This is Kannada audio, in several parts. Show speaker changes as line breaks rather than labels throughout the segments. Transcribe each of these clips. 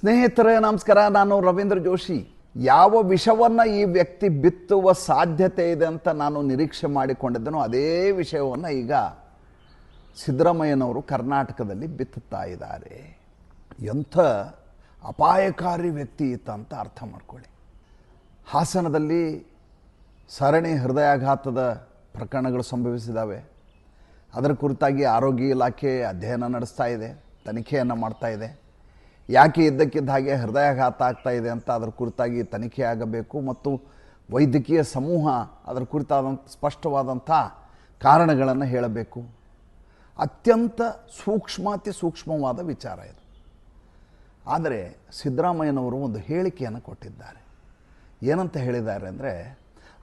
ಸ್ನೇಹಿತರೇ, ನಮಸ್ಕಾರ. ನಾನು ರವೀಂದ್ರ ಜೋಶಿ. ಯಾವ ವಿಷವನ್ನು ಈ ವ್ಯಕ್ತಿ ಬಿತ್ತುವ ಸಾಧ್ಯತೆ ಇದೆ ಅಂತ ನಾನು ನಿರೀಕ್ಷೆ ಮಾಡಿಕೊಂಡಿದ್ದನೋ, ಅದೇ ವಿಷಯವನ್ನು ಈಗ ಸಿದ್ದರಾಮಯ್ಯನವರು ಕರ್ನಾಟಕದಲ್ಲಿ ಬಿತ್ತುತ್ತಾ ಇದ್ದಾರೆ. ಎಂಥ ಅಪಾಯಕಾರಿ ವ್ಯಕ್ತಿ ಇತ್ತ ಅಂತ ಅರ್ಥ ಮಾಡ್ಕೊಳ್ಳಿ. ಹಾಸನದಲ್ಲಿ ಸರಣಿ ಹೃದಯಾಘಾತದ ಪ್ರಕರಣಗಳು ಸಂಭವಿಸಿದ್ದಾವೆ ಅದರ ಕುರಿತಾಗಿ ಆರೋಗ್ಯ ಇಲಾಖೆ ಅಧ್ಯಯನ ನಡೆಸ್ತಾ ಇದೆ, ತನಿಖೆಯನ್ನು ಮಾಡ್ತಾ ಇದೆ. ಯಾಕೆ ಇದ್ದಕ್ಕಿದ್ದ ಹಾಗೆ ಹೃದಯಾಘಾತ ಆಗ್ತಾ ಇದೆ ಅಂತ ಅದರ ಕುರಿತಾಗಿ ತನಿಖೆ ಆಗಬೇಕು ಮತ್ತು ವೈದ್ಯಕೀಯ ಸಮೂಹ ಅದರ ಕುರಿತಾದಂಥ ಸ್ಪಷ್ಟವಾದಂಥ ಕಾರಣಗಳನ್ನು ಹೇಳಬೇಕು. ಅತ್ಯಂತ ಸೂಕ್ಷ್ಮಾತಿ ಸೂಕ್ಷ್ಮವಾದ ವಿಚಾರ ಇದು. ಆದರೆ ಸಿದ್ದರಾಮಯ್ಯನವರು ಒಂದು ಹೇಳಿಕೆಯನ್ನು ಕೊಟ್ಟಿದ್ದಾರೆ. ಏನಂತ ಹೇಳಿದ್ದಾರೆ ಅಂದರೆ,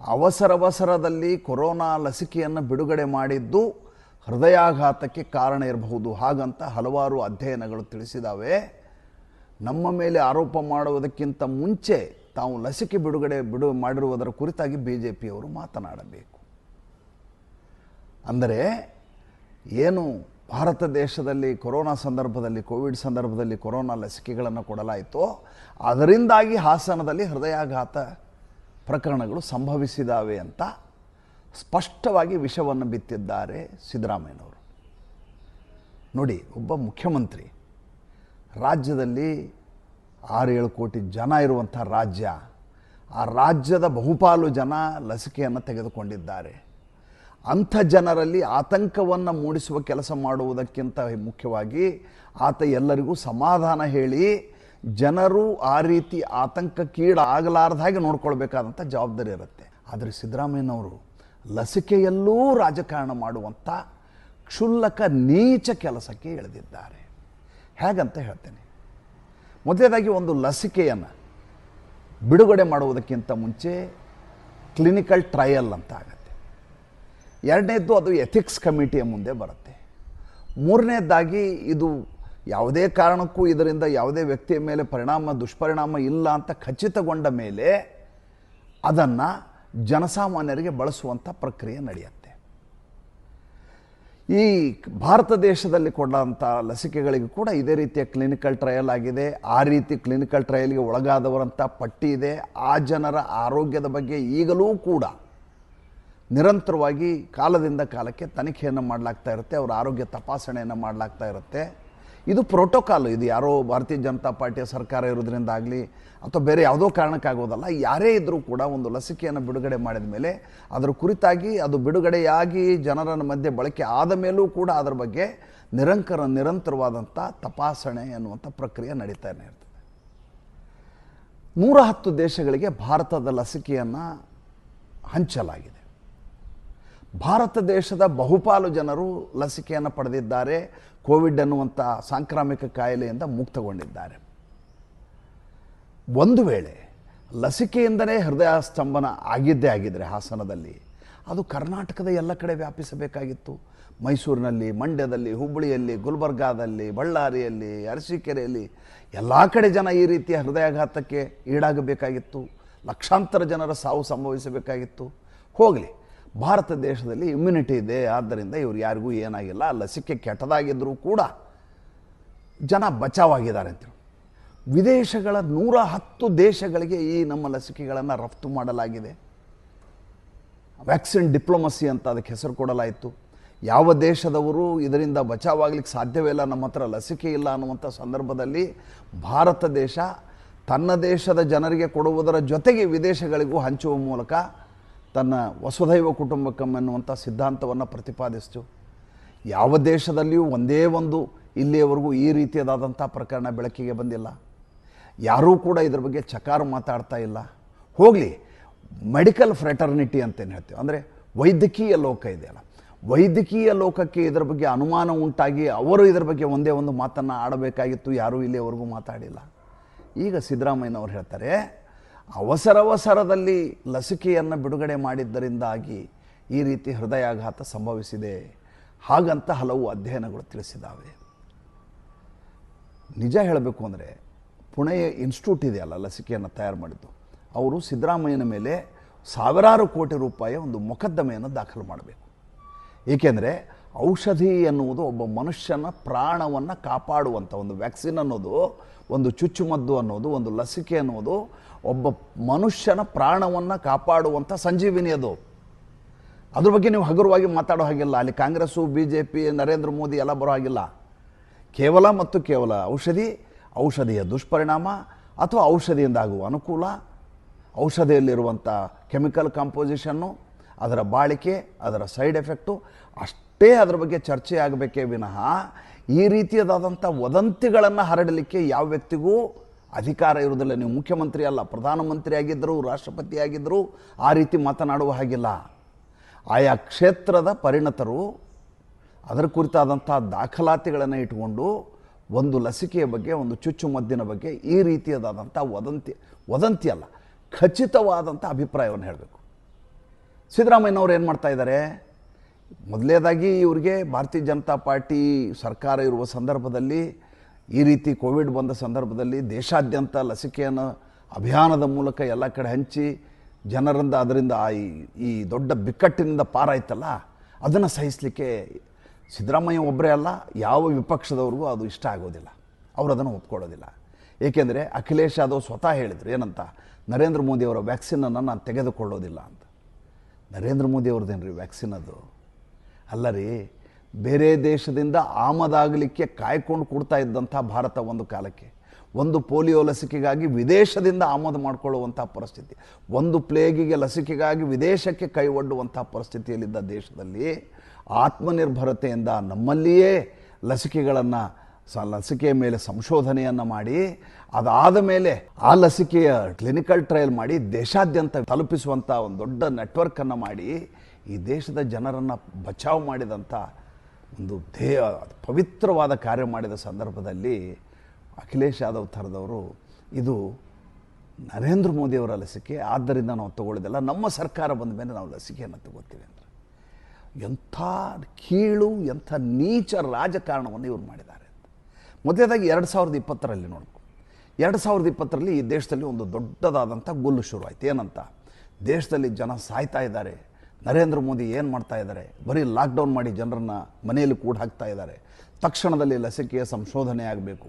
ಅವಸರವಸರದಲ್ಲಿ ಕೊರೋನಾ ಲಸಿಕೆಯನ್ನು ಬಿಡುಗಡೆ ಮಾಡಿದ್ದು ಹೃದಯಾಘಾತಕ್ಕೆ ಕಾರಣ ಇರಬಹುದು ಹಾಗಂತ ಹಲವಾರು ಅಧ್ಯಯನಗಳು ತಿಳಿಸಿದಾವೆ. ನಮ್ಮ ಮೇಲೆ ಆರೋಪ ಮಾಡುವುದಕ್ಕಿಂತ ಮುಂಚೆ ತಾವು ಲಸಿಕೆ ಬಿಡುಗಡೆ ಬಿಡು ಮಾಡಿರುವುದರ ಕುರಿತಾಗಿ ಬಿ ಜೆ ಪಿಯವರು ಮಾತನಾಡಬೇಕು. ಅಂದರೆ ಏನು ಭಾರತ ದೇಶದಲ್ಲಿ ಕೊರೋನಾ ಸಂದರ್ಭದಲ್ಲಿ, ಕೋವಿಡ್ ಸಂದರ್ಭದಲ್ಲಿ ಕೊರೋನಾ ಲಸಿಕೆಗಳನ್ನು ಕೊಡಲಾಯಿತೋ, ಅದರಿಂದಾಗಿ ಹಾಸನದಲ್ಲಿ ಹೃದಯಾಘಾತ ಪ್ರಕರಣಗಳು ಸಂಭವಿಸಿದಾವೆ ಅಂತ ಸ್ಪಷ್ಟವಾಗಿ ವಿಷವನ್ನು ಬಿತ್ತಿದ್ದಾರೆ ಸಿದ್ದರಾಮಯ್ಯನವರು. ನೋಡಿ, ಒಬ್ಬ ಮುಖ್ಯಮಂತ್ರಿ ರಾಜ್ಯದಲ್ಲಿ ಆರು ಏಳು ಕೋಟಿ ಜನ ಇರುವಂಥ ರಾಜ್ಯ, ಆ ರಾಜ್ಯದ ಬಹುಪಾಲು ಜನ ಲಸಿಕೆಯನ್ನು ತೆಗೆದುಕೊಂಡಿದ್ದಾರೆ. ಅಂಥ ಜನರಲ್ಲಿ ಆತಂಕವನ್ನು ಮೂಡಿಸುವ ಕೆಲಸ ಮಾಡುವುದಕ್ಕಿಂತ ಮುಖ್ಯವಾಗಿ ಆತ ಎಲ್ಲರಿಗೂ ಸಮಾಧಾನ ಹೇಳಿ ಜನರು ಆ ರೀತಿ ಆತಂಕಕ್ಕೀಡಾಗಲಾರ್ದ ಹಾಗೆ ನೋಡ್ಕೊಳ್ಬೇಕಾದಂಥ ಜವಾಬ್ದಾರಿ ಇರುತ್ತೆ. ಆದರೆ ಸಿದ್ದರಾಮಯ್ಯನವರು ಲಸಿಕೆಯಲ್ಲೂ ರಾಜಕಾರಣ ಮಾಡುವಂಥ ಕ್ಷುಲ್ಲಕ ನೀಚ ಕೆಲಸಕ್ಕೆ ಇಳಿದಿದ್ದಾರೆ. ಹೇಗಂತ ಹೇಳ್ತೇನೆ. ಮೊದಲನೇದಾಗಿ ಒಂದು ಲಸಿಕೆಯನ್ನು ಬಿಡುಗಡೆ ಮಾಡುವುದಕ್ಕಿಂತ ಮುಂಚೆ ಕ್ಲಿನಿಕಲ್ ಟ್ರಯಲ್ ಅಂತ ಆಗುತ್ತೆ. ಎರಡನೇದ್ದು ಅದು ಎಥಿಕ್ಸ್ ಕಮಿಟಿಯ ಮುಂದೆ ಬರುತ್ತೆ. ಮೂರನೇದಾಗಿ ಇದು ಯಾವುದೇ ಕಾರಣಕ್ಕೂ ಇದರಿಂದ ಯಾವುದೇ ವ್ಯಕ್ತಿಯ ಮೇಲೆ ಪರಿಣಾಮ, ದುಷ್ಪರಿಣಾಮ ಇಲ್ಲ ಅಂತ ಖಚಿತಗೊಂಡ ಮೇಲೆ ಅದನ್ನು ಜನಸಾಮಾನ್ಯರಿಗೆ ಬಳಸುವಂಥ ಪ್ರಕ್ರಿಯೆ ನಡೆಯುತ್ತೆ. ಈ ಭಾರತ ದೇಶದಲ್ಲಿ ಕೊಡುವಂಥ ಲಸಿಕೆಗಳಿಗೂ ಕೂಡ ಇದೇ ರೀತಿಯ ಕ್ಲಿನಿಕಲ್ ಟ್ರಯಲ್ ಆಗಿದೆ. ಆ ರೀತಿ ಕ್ಲಿನಿಕಲ್ ಟ್ರಯಲ್ಗೆ ಒಳಗಾದವರಂಥ ಪಟ್ಟಿ ಇದೆ. ಆ ಜನರ ಆರೋಗ್ಯದ ಬಗ್ಗೆ ಈಗಲೂ ಕೂಡ ನಿರಂತರವಾಗಿ ಕಾಲದಿಂದ ಕಾಲಕ್ಕೆ ತನಿಖೆಯನ್ನು ಮಾಡಲಾಗ್ತಾ ಇರುತ್ತೆ. ಅವರ ಆರೋಗ್ಯ ತಪಾಸಣೆಯನ್ನು ಮಾಡಲಾಗ್ತಾ ಇರುತ್ತೆ. ಇದು ಪ್ರೋಟೋಕಾಲ್ ಇದು ಯಾರೋ ಭಾರತೀಯ ಜನತಾ ಪಾರ್ಟಿಯ ಸರ್ಕಾರ ಇರೋದ್ರಿಂದ ಆಗಲಿ ಅಥವಾ ಬೇರೆ ಯಾವುದೋ ಕಾರಣಕ್ಕಾಗೋದಲ್ಲ, ಯಾರೇ ಇದ್ದರೂ ಕೂಡ ಒಂದು ಲಸಿಕೆಯನ್ನು ಬಿಡುಗಡೆ ಮಾಡಿದ ಮೇಲೆ ಅದರ ಕುರಿತಾಗಿ, ಅದು ಬಿಡುಗಡೆಯಾಗಿ ಜನರ ಮಧ್ಯೆ ಬಳಕೆ ಆದ ಮೇಲೂ ಕೂಡ ಅದರ ಬಗ್ಗೆ ನಿರಂಕರ, ನಿರಂತರವಾದಂಥ ತಪಾಸಣೆ ಅನ್ನುವಂಥ ಪ್ರಕ್ರಿಯೆ ನಡೀತಾನೆ ಇರ್ತದೆ. ನೂರ ಹತ್ತು ದೇಶಗಳಿಗೆ ಭಾರತದ ಲಸಿಕೆಯನ್ನು ಹಂಚಲಾಗಿದೆ. ಭಾರತ ದೇಶದ ಬಹುಪಾಲು ಜನರು ಲಸಿಕೆಯನ್ನು ಪಡೆದಿದ್ದಾರೆ, ಕೋವಿಡ್ ಅನ್ನುವಂಥ ಸಾಂಕ್ರಾಮಿಕ ಕಾಯಿಲೆಯಿಂದ ಮುಕ್ತಗೊಂಡಿದ್ದಾರೆ. ಒಂದು ವೇಳೆ ಲಸಿಕೆಯಿಂದನೇ ಹೃದಯ ಸ್ತಂಭನ ಆಗಿದ್ದೇ ಆಗಿದ್ದರೆ ಹಾಸನದಲ್ಲಿ, ಅದು ಕರ್ನಾಟಕದ ಎಲ್ಲ ಕಡೆ ವ್ಯಾಪಿಸಬೇಕಾಗಿತ್ತು. ಮೈಸೂರಿನಲ್ಲಿ, ಮಂಡ್ಯದಲ್ಲಿ, ಹುಬ್ಬಳ್ಳಿಯಲ್ಲಿ, ಗುಲ್ಬರ್ಗಾದಲ್ಲಿ, ಬಳ್ಳಾರಿಯಲ್ಲಿ, ಅರಸೀಕೆರೆಯಲ್ಲಿ ಎಲ್ಲ ಕಡೆ ಜನ ಈ ರೀತಿಯ ಹೃದಯಾಘಾತಕ್ಕೆ ಈಡಾಗಬೇಕಾಗಿತ್ತು. ಲಕ್ಷಾಂತರ ಜನರ ಸಾವು ಸಂಭವಿಸಬೇಕಾಗಿತ್ತು. ಹೋಗಲಿ ಭಾರತ ದೇಶದಲ್ಲಿ ಇಮ್ಯುನಿಟಿ ಇದೆ, ಆದ್ದರಿಂದ ಇವ್ರು ಯಾರಿಗೂ ಏನಾಗಿಲ್ಲ. ಲಸಿಕೆ ಕೆಟ್ಟದಾಗಿದ್ದರೂ ಕೂಡ ಜನ ಬಚಾವಾಗಿದ್ದಾರೆ ಅಂತೇಳಿ ವಿದೇಶಗಳ ನೂರ ಹತ್ತು ದೇಶಗಳಿಗೆ ಈ ನಮ್ಮ ಲಸಿಕೆಗಳನ್ನು ರಫ್ತು ಮಾಡಲಾಗಿದೆ. ವ್ಯಾಕ್ಸಿನ್ ಡಿಪ್ಲೊಮಸಿ ಅಂತ ಅದಕ್ಕೆ ಹೆಸರು ಕೊಡಲಾಯಿತು. ಯಾವ ದೇಶದವರು ಇದರಿಂದ ಬಚಾವಾಗಲಿಕ್ಕೆ ಸಾಧ್ಯವೇ ಇಲ್ಲ, ನಮ್ಮ ಹತ್ರ ಲಸಿಕೆ ಇಲ್ಲ ಅನ್ನುವಂಥ ಸಂದರ್ಭದಲ್ಲಿ ಭಾರತ ದೇಶ ತನ್ನ ದೇಶದ ಜನರಿಗೆ ಕೊಡುವುದರ ಜೊತೆಗೆ ವಿದೇಶಗಳಿಗೂ ಹಂಚುವ ಮೂಲಕ ತನ್ನ ವಸುಧೈವ ಕುಟುಂಬಕಂ ಎನ್ನುವಂಥ ಸಿದ್ಧಾಂತವನ್ನು ಪ್ರತಿಪಾದಿಸ್ತು. ಯಾವ ದೇಶದಲ್ಲಿಯೂ ಒಂದೇ ಒಂದು ಇಲ್ಲಿಯವರೆಗೂ ಈ ರೀತಿಯದಾದಂಥ ಪ್ರಕರಣ ಬೆಳಕಿಗೆ ಬಂದಿಲ್ಲ. ಯಾರೂ ಕೂಡ ಇದ್ರ ಬಗ್ಗೆ ಚಕಾರ ಮಾತಾಡ್ತಾ ಇಲ್ಲ. ಹೋಗಲಿ, ಮೆಡಿಕಲ್ ಫ್ರೆಟರ್ನಿಟಿ ಅಂತೇನು ಹೇಳ್ತೀವಿ. ಅಂದರೆ ವೈದ್ಯಕೀಯ ಲೋಕ ಇದೆಯಲ್ಲ. ವೈದ್ಯಕೀಯ ಲೋಕಕ್ಕೆ ಇದರ ಬಗ್ಗೆ ಅನುಮಾನ ಉಂಟಾಗಿ ಅವರು ಇದರ ಬಗ್ಗೆ ಒಂದೇ ಒಂದು ಮಾತನ್ನು ಆಡಬೇಕಾಗಿತ್ತು, ಯಾರೂ ಇಲ್ಲಿಯವರೆಗೂ ಮಾತಾಡಿಲ್ಲ. ಈಗ ಸಿದ್ದರಾಮಯ್ಯನವರು ಹೇಳ್ತಾರೆ ಅವಸರವಸರದಲ್ಲಿ ಲಸಿಕೆಯನ್ನು ಬಿಡುಗಡೆ ಮಾಡಿದ್ದರಿಂದಾಗಿ ಈ ರೀತಿ ಹೃದಯಾಘಾತ ಸಂಭವಿಸಿದೆ. ಹಾಗಂತ ಹಲವು ಅಧ್ಯಯನಗಳು ತಿಳಿಸಿದ್ದಾವೆ ನಿಜ ಹೇಳಬೇಕು ಅಂದರೆ ಪುಣೆಯ ಇನ್ಸ್ಟಿಟ್ಯೂಟ್ ಇದೆಯಲ್ಲ ಲಸಿಕೆಯನ್ನು ತಯಾರು ಮಾಡಿದ್ದು. ಅವರು ಸಿದ್ದರಾಮಯ್ಯನ ಮೇಲೆ ಸಾವಿರಾರು ಕೋಟಿ ರೂಪಾಯಿಯ ಒಂದು ಮೊಕದ್ದಮೆಯನ್ನು ದಾಖಲು ಮಾಡಬೇಕು. ಏಕೆಂದರೆ ಔಷಧಿ ಎನ್ನುವುದು ಒಬ್ಬ ಮನುಷ್ಯನ ಪ್ರಾಣವನ್ನು ಕಾಪಾಡುವಂಥ ಒಂದು ವ್ಯಾಕ್ಸಿನ್ ಅನ್ನೋದು, ಒಂದು ಚುಚ್ಚುಮದ್ದು ಅನ್ನೋದು, ಒಂದು ಲಸಿಕೆ ಅನ್ನೋದು ಒಬ್ಬ ಮನುಷ್ಯನ ಪ್ರಾಣವನ್ನು ಕಾಪಾಡುವಂಥ ಸಂಜೀವಿನಿ ಅದು. ಅದ್ರ ಬಗ್ಗೆ ನೀವು ಹಗುರವಾಗಿ ಮಾತಾಡೋ ಹಾಗಿಲ್ಲ. ಅಲ್ಲಿ Congress B J P Narendra Modi ಎಲ್ಲ ಬರೋ ಹಾಗಿಲ್ಲ. ಕೇವಲ ಮತ್ತು ಕೇವಲ ಔಷಧಿ, ಔಷಧಿಯ ದುಷ್ಪರಿಣಾಮ ಅಥವಾ ಔಷಧಿಯಿಂದ ಆಗುವ ಅನುಕೂಲ ಔಷಧಿಯಲ್ಲಿರುವಂಥ ಕೆಮಿಕಲ್ ಕಾಂಪೋಸಿಷನ್ನು, ಅದರ ಬಾಳಿಕೆ, ಅದರ ಸೈಡ್ ಎಫೆಕ್ಟು, ಅಷ್ಟೇ ಅದರ ಬಗ್ಗೆ ಚರ್ಚೆ ಆಗಬೇಕೇ ವಿನಃ ಈ ರೀತಿಯದಾದಂಥ ವದಂತಿಗಳನ್ನು ಹರಡಲಿಕ್ಕೆ ಯಾವ ವ್ಯಕ್ತಿಗೂ ಅಧಿಕಾರ ಇರುವುದಿಲ್ಲ. ನೀವು ಮುಖ್ಯಮಂತ್ರಿ ಅಲ್ಲ ಪ್ರಧಾನಮಂತ್ರಿ ಆಗಿದ್ದರು ರಾಷ್ಟ್ರಪತಿ ಆಗಿದ್ದರು ಆ ರೀತಿ ಮಾತನಾಡುವ ಹಾಗಿಲ್ಲ. ಆಯಾ ಕ್ಷೇತ್ರದ ಪರಿಣತರು ಅದರ ಕುರಿತಾದಂಥ ದಾಖಲಾತಿಗಳನ್ನು ಇಟ್ಕೊಂಡು ಒಂದು ಲಸಿಕೆಯ ಬಗ್ಗೆ, ಒಂದು ಚುಚ್ಚುಮದ್ದಿನ ಬಗ್ಗೆ ಈ ರೀತಿಯದಾದಂಥ ವದಂತಿ ವದಂತಿ ಅಲ್ಲ ಖಚಿತವಾದಂಥ ಅಭಿಪ್ರಾಯವನ್ನು ಹೇಳಬೇಕು. ಸಿದ್ದರಾಮಯ್ಯನವ್ರು ಏನು ಮಾಡ್ತಾ ಇದ್ದಾರೆ? ಮೊದಲನೇದಾಗಿ ಇವರಿಗೆ ಭಾರತೀಯ ಜನತಾ ಪಾರ್ಟಿ ಸರ್ಕಾರ ಇರುವ ಸಂದರ್ಭದಲ್ಲಿ ಈ ರೀತಿ ಕೋವಿಡ್ ಬಂದ ಸಂದರ್ಭದಲ್ಲಿ ದೇಶಾದ್ಯಂತ ಲಸಿಕೆಯನ್ನು ಅಭಿಯಾನದ ಮೂಲಕ ಎಲ್ಲ ಕಡೆ ಹಂಚಿ ಜನರಿಂದ ಅದರಿಂದ ಆ ಈ- ದೊಡ್ಡ ಬಿಕ್ಕಟ್ಟಿನಿಂದ ಪಾರಾಯ್ತಲ್ಲ ಅದನ್ನು ಸಹಿಸಲಿಕ್ಕೆ ಸಿದ್ದರಾಮಯ್ಯ ಒಬ್ಬರೇ ಅಲ್ಲ, ಯಾವ ವಿಪಕ್ಷದವ್ರಿಗೂ ಅದು ಇಷ್ಟ ಆಗೋದಿಲ್ಲ. ಅವರು ಅದನ್ನು ಒಪ್ಕೊಳ್ಳೋದಿಲ್ಲ. ಏಕೆಂದರೆ ಅಖಿಲೇಶ್ ಯಾದವ್ ಸ್ವತಃ ಹೇಳಿದರು, ಏನಂತ? ನರೇಂದ್ರ ಮೋದಿಯವರ ವ್ಯಾಕ್ಸಿನನ್ನು ನಾನು ತೆಗೆದುಕೊಳ್ಳೋದಿಲ್ಲ ಅಂತ. ನರೇಂದ್ರ ಮೋದಿ ಅವ್ರದ್ದೇನ್ರಿ ವ್ಯಾಕ್ಸಿನ್ ಅದು? ಅಲ್ಲ ರೀ ಬೇರೆ ದೇಶದಿಂದ ಆಮದಾಗಲಿಕ್ಕೆ ಕಾಯ್ಕೊಂಡು ಕೊಡ್ತಾ ಇದ್ದಂಥ ಭಾರತ ಒಂದು ಕಾಲಕ್ಕೆ. ಒಂದು ಪೋಲಿಯೋ ಲಸಿಕೆಗಾಗಿ ವಿದೇಶದಿಂದ ಆಮದು ಮಾಡಿಕೊಳ್ಳುವಂಥ ಪರಿಸ್ಥಿತಿ. ಒಂದು ಪ್ಲೇಗಿಗೆ ಲಸಿಕೆಗಾಗಿ ವಿದೇಶಕ್ಕೆ ಕೈ ಒಡ್ಡುವಂಥ ಪರಿಸ್ಥಿತಿಯಲ್ಲಿದ್ದ ದೇಶದಲ್ಲಿ ಆತ್ಮನಿರ್ಭರತೆಯಿಂದ ನಮ್ಮಲ್ಲಿಯೇ ಲಸಿಕೆಗಳನ್ನು, ಸ ಲಸಿಕೆಯ ಮೇಲೆ ಸಂಶೋಧನೆಯನ್ನು ಮಾಡಿ, ಅದಾದ ಮೇಲೆ ಆ ಲಸಿಕೆಯ ಕ್ಲಿನಿಕಲ್ ಟ್ರಯಲ್ ಮಾಡಿ, ದೇಶಾದ್ಯಂತ ತಲುಪಿಸುವಂಥ ಒಂದು ದೊಡ್ಡ ನೆಟ್ವರ್ಕನ್ನು ಮಾಡಿ, ಈ ದೇಶದ ಜನರನ್ನು ಬಚಾವ್ ಮಾಡಿದಂಥ ಒಂದು ಧ್ಯೇಯ, ಪವಿತ್ರವಾದ ಕಾರ್ಯ ಮಾಡಿದ ಸಂದರ್ಭದಲ್ಲಿ ಅಖಿಲೇಶ್ ಯಾದವ್ ಥರದವರು, ಇದು ನರೇಂದ್ರ ಮೋದಿಯವರ ಲಸಿಕೆ, ಆದ್ದರಿಂದ ನಾವು ತಗೊಳ್ಳೋದಿಲ್ಲ, ನಮ್ಮ ಸರ್ಕಾರ ಬಂದ ಮೇಲೆ ನಾವು ಲಸಿಕೆಯನ್ನು ತಗೋತೀವಿ ಅಂದರೆ. ಎಂಥ ಕೀಳು, ಎಂಥ ನೀಚ ರಾಜಕಾರಣವನ್ನು ಇವ್ರು ಮಾಡಿದ್ದಾರೆ ಮೊದಲೇದಾಗಿ ಎರಡು ಸಾವಿರದ ಇಪ್ಪತ್ತರಲ್ಲಿ ನೋಡ್ಕೊ ಎರಡು ಸಾವಿರದ ಇಪ್ಪತ್ತರಲ್ಲಿ ಈ ದೇಶದಲ್ಲಿ ಒಂದು ದೊಡ್ಡದಾದಂಥ ಗುಲ್ಲು ಶುರುವಾಯಿತು. ಏನಂತ? ದೇಶದಲ್ಲಿ ಜನ ಸಾಯ್ತಾ ಇದ್ದಾರೆ. ನರೇಂದ್ರ ಮೋದಿ ಏನು ಮಾಡ್ತಾ ಇದ್ದಾರೆ? ಬರೀ ಲಾಕ್ಡೌನ್ ಮಾಡಿ ಜನರನ್ನು ಮನೆಯಲ್ಲಿ ಕೂಡ ಹಾಕ್ತಾ ಇದ್ದಾರೆ. ತಕ್ಷಣದಲ್ಲಿ ಲಸಿಕೆಯ ಸಂಶೋಧನೆ ಆಗಬೇಕು.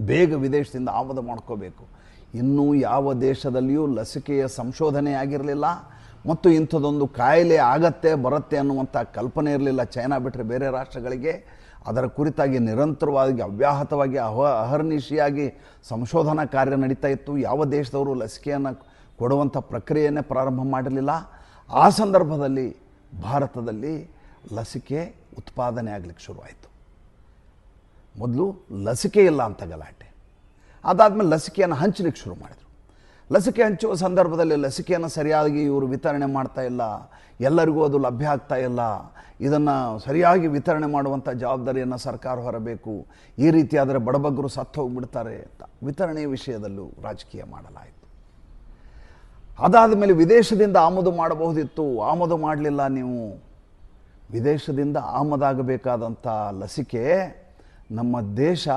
ಬೇಗ ವಿದೇಶದಿಂದ ಆಮದು ಮಾಡ್ಕೋಬೇಕು. ಇನ್ನೂ ಯಾವ ದೇಶದಲ್ಲಿಯೂ ಲಸಿಕೆಯ ಸಂಶೋಧನೆ ಆಗಿರಲಿಲ್ಲ. ಮತ್ತು ಇಂಥದ್ದೊಂದು ಕಾಯಿಲೆ ಆಗತ್ತೆ, ಬರುತ್ತೆ ಅನ್ನುವಂಥ ಕಲ್ಪನೆ ಇರಲಿಲ್ಲ ಚೈನಾ ಬಿಟ್ಟರೆ ಬೇರೆ ರಾಷ್ಟ್ರಗಳಿಗೆ. ಅದರ ಕುರಿತಾಗಿ ನಿರಂತರವಾಗಿ, ಅವ್ಯಾಹತವಾಗಿ, ಅಹ, ಅಹರ್ನಿಶಿಯಾಗಿ ಸಂಶೋಧನಾ ಕಾರ್ಯ ನಡೀತಾ ಇತ್ತು. ಯಾವ ದೇಶದವರು ಲಸಿಕೆಯನ್ನು ಕೊಡುವಂಥ ಪ್ರಕ್ರಿಯೆಯನ್ನೇ ಪ್ರಾರಂಭ ಮಾಡಿರಲಿಲ್ಲ. ಆ ಸಂದರ್ಭದಲ್ಲಿ ಭಾರತದಲ್ಲಿ ಲಸಿಕೆ ಉತ್ಪಾದನೆ ಆಗಲಿಕ್ಕೆ ಶುರುವಾಯಿತು. ಮೊದಲು ಲಸಿಕೆ ಇಲ್ಲ ಅಂತ ಗಲಾಟೆ. ಅದಾದಮೇಲೆ ಲಸಿಕೆಯನ್ನು ಹಂಚಲಿಕ್ಕೆ ಶುರು ಮಾಡಿದರು. ಲಸಿಕೆ ಹಂಚುವ ಸಂದರ್ಭದಲ್ಲಿ ಲಸಿಕೆಯನ್ನು ಸರಿಯಾಗಿ ಇವರು ವಿತರಣೆ ಮಾಡ್ತಾ ಇಲ್ಲ, ಎಲ್ಲರಿಗೂ ಅದು ಲಭ್ಯ ಆಗ್ತಾ ಇಲ್ಲ, ಇದನ್ನು ಸರಿಯಾಗಿ ವಿತರಣೆ ಮಾಡುವಂಥ ಜವಾಬ್ದಾರಿಯನ್ನು ಸರ್ಕಾರ ಹೊರಬೇಕು, ಈ ರೀತಿಯಾದರೆ ಬಡಬಗ್ಗರು ಸತ್ತು ಹೋಗ್ಬಿಡ್ತಾರೆ ಅಂತ ವಿತರಣೆಯ ವಿಷಯದಲ್ಲೂ ರಾಜಕೀಯ ಮಾಡಲಾಯಿತು. ಅದಾದ ಮೇಲೆ ವಿದೇಶದಿಂದ ಆಮದು ಮಾಡಬಹುದಿತ್ತು. ಆಮದು ಮಾಡಲಿಲ್ಲ ನೀವು. ವಿದೇಶದಿಂದ ಆಮದಾಗಬೇಕಾದಂಥ ಲಸಿಕೆ ನಮ್ಮ ದೇಶ,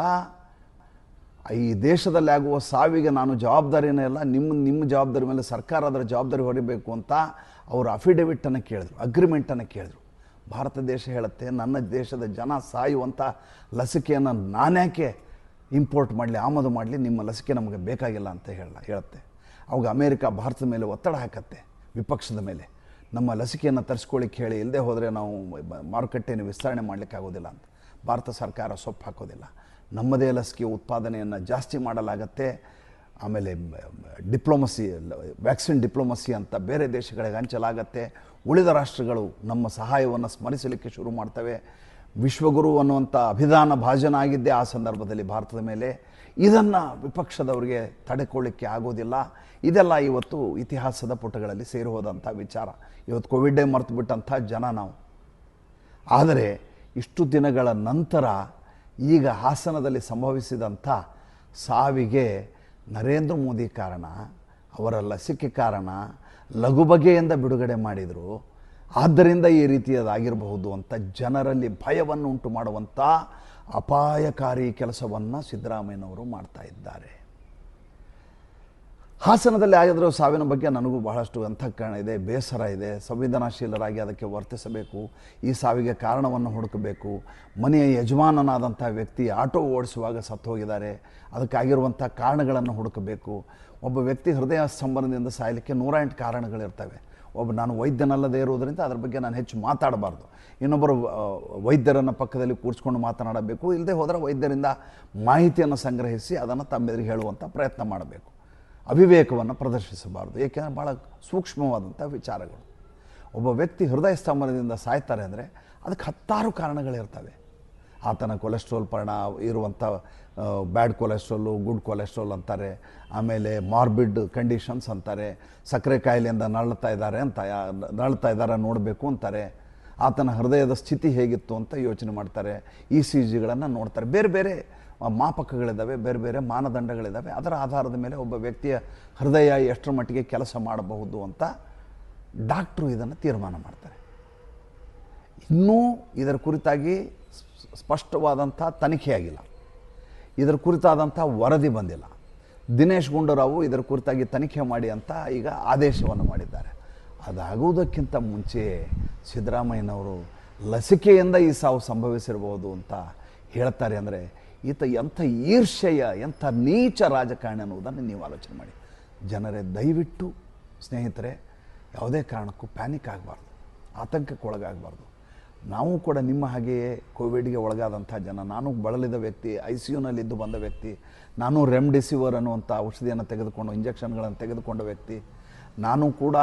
ಈ ದೇಶದಲ್ಲಿ ಆಗುವ ಸಾವಿಗೆ ನಾನು ಜವಾಬ್ದಾರಿನೇ ಇಲ್ಲ ನಿಮ್ಮ ನಿಮ್ಮ ಜವಾಬ್ದಾರಿ ಮೇಲೆ ಸರ್ಕಾರ ಅದರ ಜವಾಬ್ದಾರಿ ಹೊರಬೇಕು ಅಂತ ಅವರು ಅಫಿಡೆವಿಟನ್ನು ಕೇಳಿದ್ರು ಅಗ್ರಿಮೆಂಟನ್ನು ಕೇಳಿದ್ರು. ಭಾರತ ದೇಶ ಹೇಳುತ್ತೆ, ನನ್ನ ದೇಶದ ಜನ ಸಾಯುವಂಥ ಲಸಿಕೆಯನ್ನು ನಾನ್ಯಾಕೆ ಇಂಪೋರ್ಟ್ ಮಾಡಲಿ, ಆಮದು ಮಾಡಲಿ, ನಿಮ್ಮ ಲಸಿಕೆ ನಮಗೆ ಬೇಕಾಗಿಲ್ಲ ಅಂತ ಹೇಳ, ಹೇಳುತ್ತೆ. ಅವಾಗ ಅಮೇರಿಕ ಭಾರತದ ಮೇಲೆ ಒತ್ತಡ ಹಾಕತ್ತೆ, ವಿಪಕ್ಷದ ಮೇಲೆ. ನಮ್ಮ ಲಸಿಕೆಯನ್ನು ತರಿಸ್ಕೊಳ್ಳಿಕ್ಕೆ ಹೇಳಿ ಇಲ್ಲದೆ ಹೋದರೆ ನಾವು ಮಾರುಕಟ್ಟೆಯನ್ನು ವಿಸ್ತರಣೆ ಮಾಡಲಿಕ್ಕಾಗೋದಿಲ್ಲ ಅಂತ. ಭಾರತ ಸರ್ಕಾರ ಸೊಪ್ಪು ಹಾಕೋದಿಲ್ಲ. ನಮ್ಮದೇ ಲಸಿಕೆ ಉತ್ಪಾದನೆಯನ್ನು ಜಾಸ್ತಿ ಮಾಡಲಾಗತ್ತೆ. ಆಮೇಲೆ ಡಿಪ್ಲೊಮಸಿ ವ್ಯಾಕ್ಸಿನ್ ಡಿಪ್ಲೊಮಸಿ ಅಂತ ಬೇರೆ ದೇಶಗಳಿಗೆ ಹಂಚಲಾಗತ್ತೆ. ಉಳಿದ ರಾಷ್ಟ್ರಗಳು ನಮ್ಮ ಸಹಾಯವನ್ನು ಸ್ಮರಿಸಲಿಕ್ಕೆ ಶುರು ಮಾಡ್ತವೆ. ವಿಶ್ವಗುರು ಅನ್ನುವಂಥ ಅಭಿಧಾನ ಭಾಜನ ಆಗಿದ್ದೇ ಆ ಸಂದರ್ಭದಲ್ಲಿ ಭಾರತದ ಮೇಲೆ ಇದನ್ನು ವಿಪಕ್ಷದವರಿಗೆ ತಡೆಕೊಳ್ಳಿಕ್ಕೆ ಆಗೋದಿಲ್ಲ. ಇದೆಲ್ಲ ಇವತ್ತು ಇತಿಹಾಸದ ಪುಟಗಳಲ್ಲಿ ಸೇರಿ ಹೋದಂಥ ವಿಚಾರ. ಇವತ್ತು ಕೋವಿಡ್ಡೇ ಮರೆತು ಬಿಟ್ಟಂಥ ಜನ ನಾವು. ಆದರೆ ಇಷ್ಟು ದಿನಗಳ ನಂತರ ಈಗ ಹಾಸನದಲ್ಲಿ ಸಂಭವಿಸಿದಂಥ ಸಾವಿಗೆ ನರೇಂದ್ರ ಮೋದಿ ಕಾರಣ, ಅವರ ಲಸಿಕೆ ಕಾರಣ ಲಘು ಬಗೆಯಿಂದ ಬಿಡುಗಡೆ ಮಾಡಿದರು. ಆದ್ದರಿಂದ ಈ ರೀತಿಯದಾಗಿರಬಹುದು ಅಂತ ಜನರಲ್ಲಿ ಭಯವನ್ನು ಉಂಟು ಮಾಡುವಂಥ ಅಪಾಯಕಾರಿ ಕೆಲಸವನ್ನು ಸಿದ್ದರಾಮಯ್ಯನವರು ಮಾಡ್ತಾ ಇದ್ದಾರೆ. ಹಾಸನದಲ್ಲಿ ಆಗಿದ್ರೂ ಸಾವಿನ ಬಗ್ಗೆ ನನಗೂ ಬಹಳಷ್ಟು ಅಂತಃಕರಣ ಇದೆ, ಬೇಸರ ಇದೆ. ಸಂವೇದನಾಶೀಲರಾಗಿ ಅದಕ್ಕೆ ವರ್ತಿಸಬೇಕು, ಈ ಸಾವಿಗೆ ಕಾರಣವನ್ನು ಹುಡುಕಬೇಕು. ಮನೆಯ ಯಜಮಾನನಾದಂಥ ವ್ಯಕ್ತಿ ಆಟೋ ಓಡಿಸುವಾಗ ಸತ್ತು ಹೋಗಿದ್ದಾರೆ ಅದಕ್ಕಾಗಿರುವಂಥ ಕಾರಣಗಳನ್ನು ಹುಡುಕಬೇಕು. ಒಬ್ಬ ವ್ಯಕ್ತಿ ಹೃದಯ ಸಂಬಂಧದಿಂದ ಸಾಯಲಿಕ್ಕೆ ನೂರ ಎಂಟು ಕಾರಣಗಳಿರ್ತವೆ. ಒಬ್ಬ ನಾನು ವೈದ್ಯನಲ್ಲದೇ ಇರುವುದರಿಂದ ಅದ್ರ ಬಗ್ಗೆ ನಾನು ಹೆಚ್ಚು ಮಾತಾಡಬಾರ್ದು. ಇನ್ನೊಬ್ಬರು ವೈದ್ಯರನ್ನು ಪಕ್ಕದಲ್ಲಿ ಕೂರಿಸ್ಕೊಂಡು ಮಾತನಾಡಬೇಕು ಇಲ್ಲದೆ ಹೋದರೆ ವೈದ್ಯರಿಂದ ಮಾಹಿತಿಯನ್ನು ಸಂಗ್ರಹಿಸಿ ಅದನ್ನು ತಮ್ಮೆದುರಿಗೆ ಹೇಳುವಂಥ ಪ್ರಯತ್ನ ಮಾಡಬೇಕು. ಅವಿವೇಕವನ್ನು ಪ್ರದರ್ಶಿಸಬಾರ್ದು. ಏಕೆಂದರೆ ಭಾಳ ಸೂಕ್ಷ್ಮವಾದಂಥ ವಿಚಾರಗಳು. ಒಬ್ಬ ವ್ಯಕ್ತಿ ಹೃದಯ ಸ್ತಂಭನದಿಂದ ಸಾಯ್ತಾರೆ ಅಂದರೆ ಅದಕ್ಕೆ ಹತ್ತಾರು ಕಾರಣಗಳಿರ್ತವೆ. ಆತನ ಕೊಲೆಸ್ಟ್ರಾಲ್ ಪರಿಣ ಇರುವಂಥ ಬ್ಯಾಡ್ ಕೊಲೆಸ್ಟ್ರಾಲು ಗುಡ್ ಕೊಲೆಸ್ಟ್ರಾಲ್ ಅಂತಾರೆ. ಆಮೇಲೆ ಮಾರ್ಬಿಡ್ ಕಂಡೀಷನ್ಸ್ ಅಂತಾರೆ. ಸಕ್ಕರೆ ಕಾಯಿಲೆಯಿಂದ ನರಳ್ತಾ ಇದ್ದಾರೆ ಅಂತ ನರಳ್ತಾ ಇದ್ದಾರೆ ನೋಡಬೇಕು ಅಂತಾರೆ. ಆತನ ಹೃದಯದ ಸ್ಥಿತಿ ಹೇಗಿತ್ತು ಅಂತ ಯೋಚನೆ ಮಾಡ್ತಾರೆ. ಇ ಸಿ ಜಿಗಳನ್ನು ನೋಡ್ತಾರೆ. ಬೇರೆ ಬೇರೆ ಮಾಪಕಗಳಿದ್ದಾವೆ ಬೇರೆ ಬೇರೆ ಮಾನದಂಡಗಳಿದ್ದಾವೆ ಅದರ ಆಧಾರದ ಮೇಲೆ ಒಬ್ಬ ವ್ಯಕ್ತಿಯ ಹೃದಯ ಎಷ್ಟರ ಮಟ್ಟಿಗೆ ಕೆಲಸ ಮಾಡಬಹುದು ಅಂತ ಡಾಕ್ಟ್ರು ಇದನ್ನು ತೀರ್ಮಾನ ಮಾಡ್ತಾರೆ. ಇನ್ನೂ ಇದರ ಕುರಿತಾಗಿ ಸ್ಪಷ್ಟವಾದಂಥ ತನಿಖೆಯಾಗಿಲ್ಲ ಇದರ ಕುರಿತಾದಂಥ ವರದಿ ಬಂದಿಲ್ಲ. ದಿನೇಶ್ ಗುಂಡೂರಾವು ಇದರ ಕುರಿತಾಗಿ ತನಿಖೆ ಮಾಡಿ ಅಂತ ಈಗ ಆದೇಶವನ್ನು ಮಾಡಿದ್ದಾರೆ. ಅದಾಗುವುದಕ್ಕಿಂತ ಮುಂಚೆ ಸಿದ್ದರಾಮಯ್ಯನವರು ಲಸಿಕೆಯಿಂದ ಈ ಸಾವು ಸಂಭವಿಸಿರಬಹುದು ಅಂತ ಹೇಳ್ತಾರೆ ಅಂದರೆ ಈತ ಎಂಥ ಈರ್ಷೆಯ ಎಂಥ ನೀಚ ರಾಜಕಾರಣಿ ಅನ್ನುವುದನ್ನು ನೀವು ಆಲೋಚನೆ ಮಾಡಿ. ಜನರೇ ದಯವಿಟ್ಟು ಸ್ನೇಹಿತರೆ, ಯಾವುದೇ ಕಾರಣಕ್ಕೂ ಪ್ಯಾನಿಕ್ ಆಗಬಾರ್ದು. ಆತಂಕಕ್ಕೆ ಒಳಗಾಗಬಾರ್ದು ನಾವು ಕೂಡ ನಿಮ್ಮ ಹಾಗೆಯೇ ಕೋವಿಡ್ಗೆ ಒಳಗಾದಂಥ ಜನ, ನಾನು ಬಳಲಿದ ವ್ಯಕ್ತಿ ಐ ಸಿ ಯುನಲ್ಲಿದ್ದು ಬಂದ ವ್ಯಕ್ತಿ, ನಾನು ರೆಮ್ಡಿಸಿವರ್ ಅನ್ನುವಂಥ ಔಷಧಿಯನ್ನು ತೆಗೆದುಕೊಂಡು, ಇಂಜೆಕ್ಷನ್ಗಳನ್ನು ತೆಗೆದುಕೊಂಡ ವ್ಯಕ್ತಿ, ನಾನು ಕೂಡ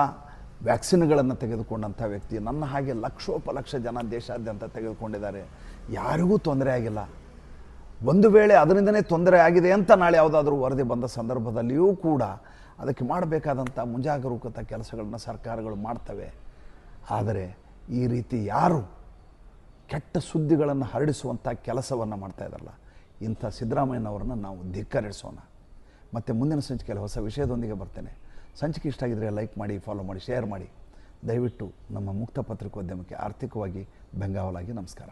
ವ್ಯಾಕ್ಸಿನ್ಗಳನ್ನು ತೆಗೆದುಕೊಂಡಂಥ ವ್ಯಕ್ತಿ, ನನ್ನ ಹಾಗೆ ಲಕ್ಷೋಪಲಕ್ಷ ಜನ ದೇಶಾದ್ಯಂತ ತೆಗೆದುಕೊಂಡಿದ್ದಾರೆ. ಯಾರಿಗೂ ತೊಂದರೆ ಆಗಿಲ್ಲ. ಒಂದು ವೇಳೆ ಅದರಿಂದನೇ ತೊಂದರೆ ಆಗಿದೆ ಅಂತ ನಾಳೆ ಯಾವುದಾದ್ರೂ ವರದಿ ಬಂದ ಸಂದರ್ಭದಲ್ಲಿಯೂ ಕೂಡ ಅದಕ್ಕೆ ಮಾಡಬೇಕಾದಂಥ ಮುಂಜಾಗರೂಕತಾ ಕೆಲಸಗಳನ್ನು ಸರ್ಕಾರಗಳು ಮಾಡ್ತವೆ. ಆದರೆ ಈ ರೀತಿ ಯಾರು ಕೆಟ್ಟ ಸುದ್ದಿಗಳನ್ನು ಹರಡಿಸುವಂಥ ಕೆಲಸವನ್ನು ಮಾಡ್ತಾ ಇದ್ದಾರಲ್ಲ, ಇಂಥ ಸಿದ್ದರಾಮಯ್ಯನವರನ್ನು ನಾವು ಧಿಕ್ಕರಿಸೋಣ ಮತ್ತು ಮುಂದಿನ ಸಂಚಿಕೆಯಲ್ಲಿ ಹೊಸ ವಿಷಯದೊಂದಿಗೆ ಬರ್ತೇನೆ. ಸಂಚಿಕೆ ಇಷ್ಟ ಆಗಿದ್ರೆ ಲೈಕ್ ಮಾಡಿ ಫಾಲೋ ಮಾಡಿ ಶೇರ್ ಮಾಡಿ. ದಯವಿಟ್ಟು ನಮ್ಮ ಮುಕ್ತ ಪತ್ರಿಕೋದ್ಯಮಕ್ಕೆ ಆರ್ಥಿಕವಾಗಿ ಬೆಂಗಾವಲಾಗಿ ನಮಸ್ಕಾರ.